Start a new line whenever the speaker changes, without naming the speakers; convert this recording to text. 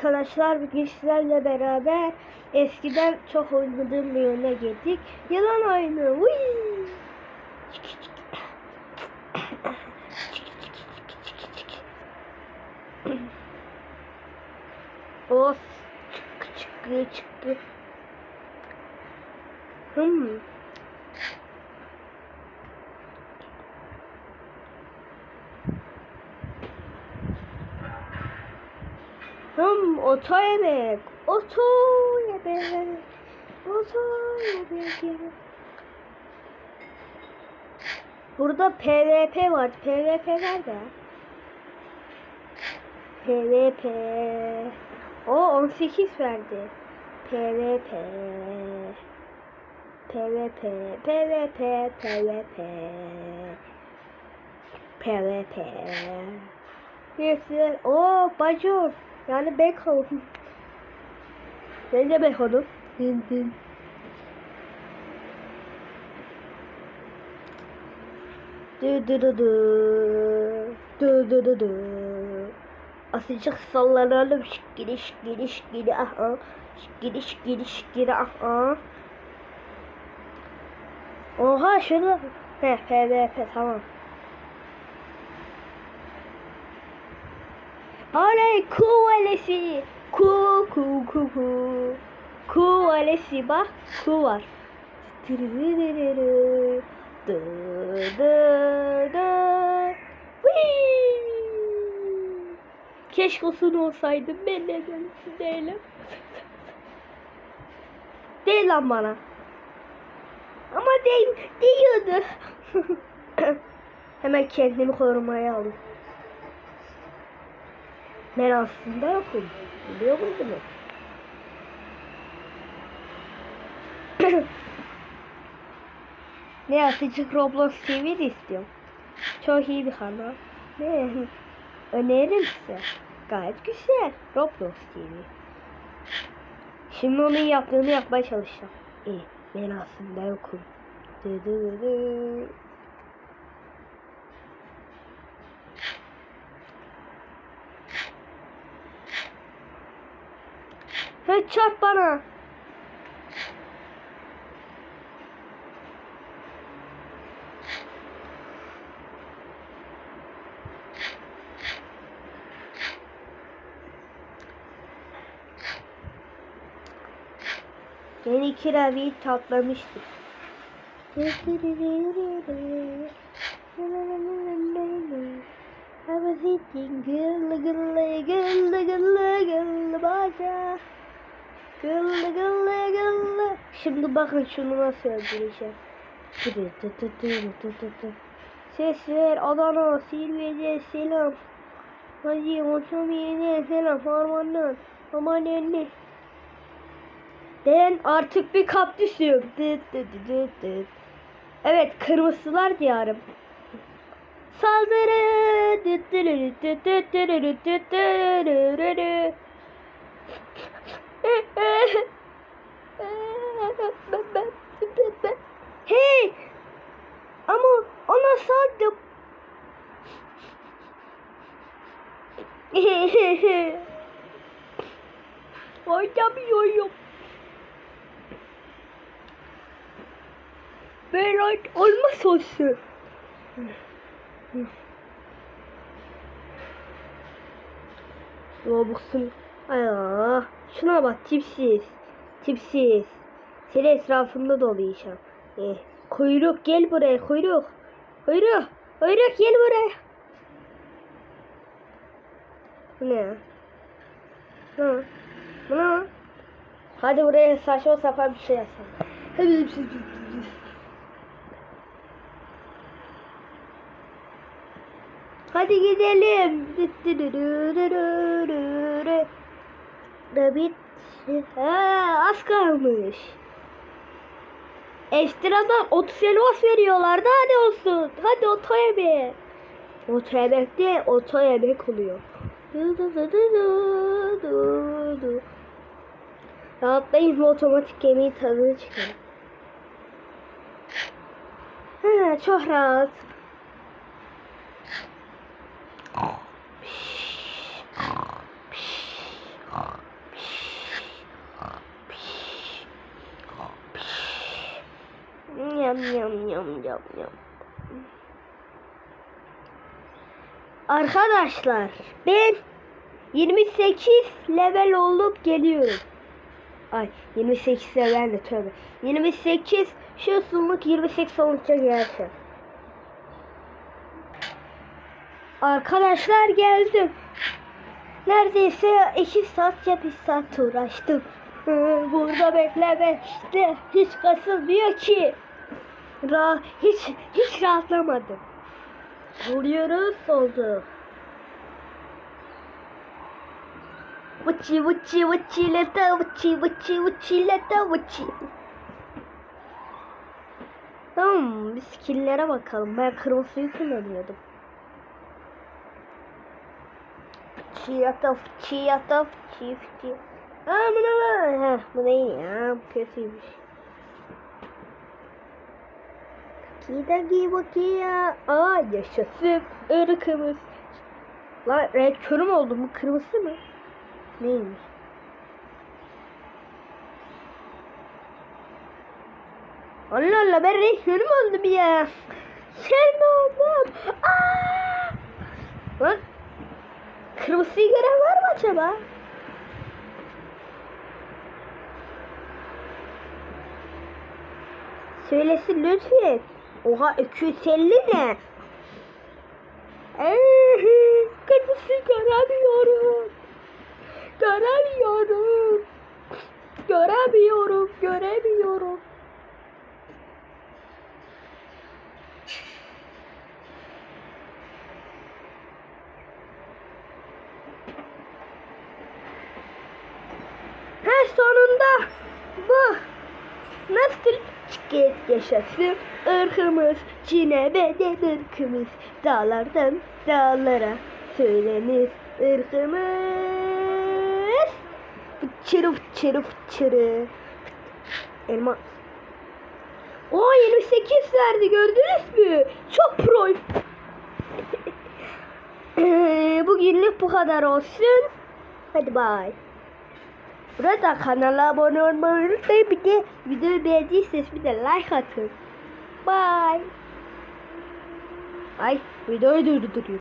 Arkadaşlar bugün sizlerle beraber eskiden çok oynadığım bir oyuna girdik. Yılan oyunu. Uy! Of. Çıktı çıktı. Hmm. Hım oto yemek. Oto yemek. Oto yemek. Burada PvP var. PvP nerede? PvP. O 18 verdi. PvP. PvP. PvP. PvP. PvP. Neyse. O bacım. Yani Beckham. Bence Beckham'ın. Din din. Du du du du. Du du du du. Asıcık sallanalım şıkkili şıkkili şıkkili ah ah. Şıkkili şıkkili şıkkili ah ah. Oha şunu. He PvP tamam. Oley kuvalesi. Ku ku ku ku. Kuvalesi bak ku var. Dı dı dı. Keşke usun olsaydım ben de böylesi değilim. Değil lan bana. Ama değil, diyordu. Hemen kendimi korumaya aldım. Ben aslında yokum. Biliyor muydunuz? ne azıcık Roblox TV de istiyorum. Çok iyi bir kanal. Ne? Öneririm size. Gayet güzel. Roblox TV. Şimdi onun yaptığını yapmaya çalışacağım. İyi. Ben aslında yokum. Dı dı dı dı. Hey çarp bana. Yeni kiravi tatlamıştık. I was eating gully gully gully gully gully Gıllı gıllı gıllı. Şimdi bakın şunu nasıl öldüreceğim. Ses ver Adana, Silve'de selam. Hacı Otomiye'de selam. Harmandan, aman elli. Ben artık bir kaptüsüm. Evet, kırmızılar diyarım. Saldırı hey! Ama ona sadece Oynamıyorum. Berat olma sosu. Roblox'un. Ayaaa şuna bak tipsiz. Tipsiz. Seni etrafında dolayacağım. Eh, kuyruk gel buraya kuyruk. Kuyruk. Kuyruk gel buraya. Bu ne ya? Ha. Bu ne? Hadi buraya saçma sapan bir şey yapsam. Hadi bir şey Hadi gidelim. Rabbit. Ha, az kalmış. Ekstradan 30 elmas veriyorlardı. Hadi olsun. Hadi oto yemek. Oto yemek de oto yemek oluyor. Du du du du du du du. Rahatlayın ve otomatik gemiyi tadını çıkarın. Ha, çok rahat. Yam yam yam yam. Arkadaşlar ben 28 level olup geliyorum. Ay 28 level de tövbe. 28 şu sunluk 28 olunca gelsin. Arkadaşlar geldim. Neredeyse 2 saat ya 1 saat uğraştım. Burada beklemekte hiç kasılmıyor ki. Ra hiç hiç rahatlamadım. Vuruyoruz oldu. Vıçı vıçı vıçı leta vıçı vıçı vıçı leta vıçı. Tamam biz skill'lere bakalım. Ben kırmızıyı kullanıyordum. Çiğata çiğata çiftçi. Aa bu ne lan? Heh, bu değil ya. Kötüymüş. Kidagi bakiya. Aa yaşasın ırkımız. Lan renk körüm oldu. Bu kırmızı mı? Neymiş? Allah Allah ben renk körüm oldum ya. Sen ne oldum? Aa! Lan kırmızıyı gören var mı acaba? Söylesin lütfen. Oha 250 ne? Kırmızı göremiyorum. Göremiyorum. Göremiyorum, göremiyorum. Her sonunda bu nasıl çıket yaşasın? Irkımız Çin'e bedel ırkımız. Dağlardan dağlara söylenir ırkımız. Fıçırı fıçırı fıçırı Elma. O 28 verdi gördünüz mü? Çok pro. Bugünlük bu kadar olsun. Hadi bye Burada kanala abone olmayı unutmayın. Bir de videoyu beğendiyseniz bir de like atın. Bye. Ay videoyu durduruyor.